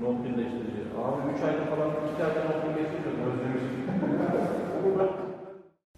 Not birleştirici. Abi 3 ayda falan 2 ayda not birleştiriyoruz.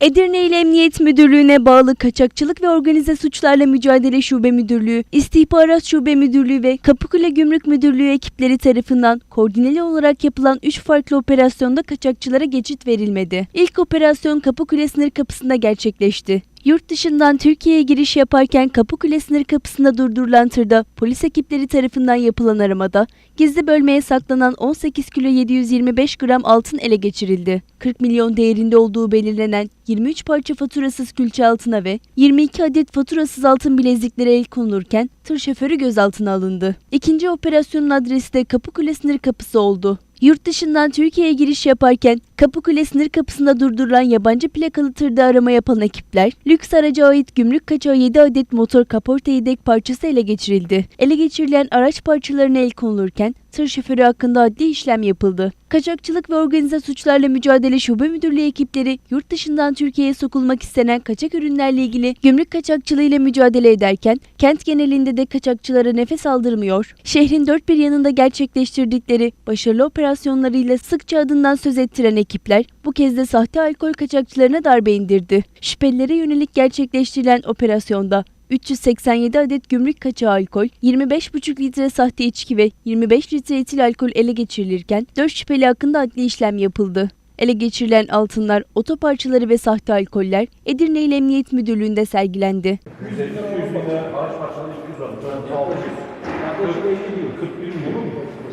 Edirne İl Emniyet Müdürlüğü'ne bağlı Kaçakçılık ve Organize Suçlarla Mücadele Şube Müdürlüğü, İstihbarat Şube Müdürlüğü ve Kapıkule Gümrük Müdürlüğü ekipleri tarafından koordineli olarak yapılan 3 farklı operasyonda kaçakçılara geçit verilmedi. İlk operasyon Kapıkule sınır kapısında gerçekleşti. Yurt dışından Türkiye'ye giriş yaparken Kapıkule sınır kapısında durdurulan tırda polis ekipleri tarafından yapılan aramada gizli bölmeye saklanan 18 kilo 725 gram altın ele geçirildi. 40 milyon değerinde olduğu belirlenen 23 parça faturasız külçe altına ve 22 adet faturasız altın bileziklere el konulurken tır şoförü gözaltına alındı. İkinci operasyonun adresi de Kapıkule sınır kapısı oldu. Yurt dışından Türkiye'ye giriş yaparken Kapıkule sınır kapısında durdurulan yabancı plakalı tırda arama yapan ekipler, lüks araca ait gümrük kaçağı 7 adet motor kaporta yedek parçası ele geçirildi. Ele geçirilen araç parçalarına el konulurken tır şoförü hakkında adli işlem yapıldı. Kaçakçılık ve Organize Suçlarla Mücadele Şube Müdürlüğü ekipleri yurt dışından Türkiye'ye sokulmak istenen kaçak ürünlerle ilgili gümrük kaçakçılığı ile mücadele ederken kent genelinde de kaçakçılara nefes aldırmıyor. Şehrin dört bir yanında gerçekleştirdikleri başarılı operasyonlarıyla sıkça adından söz ettiren ekipler bu kez de sahte alkol kaçakçılarına darbe indirdi. Şüphelilere yönelik gerçekleştirilen operasyonda 387 adet gümrük kaçağı alkol, 25,5 litre sahte içki ve 25 litre etil alkol ele geçirilirken 4 şüpheli hakkında adli işlem yapıldı. Ele geçirilen altınlar, otoparçaları ve sahte alkoller Edirne İl Emniyet Müdürlüğü'nde sergilendi. 150 200 bin lira araç parçaları 200 var. Ben 600. Yaklaşık 50 bin. 40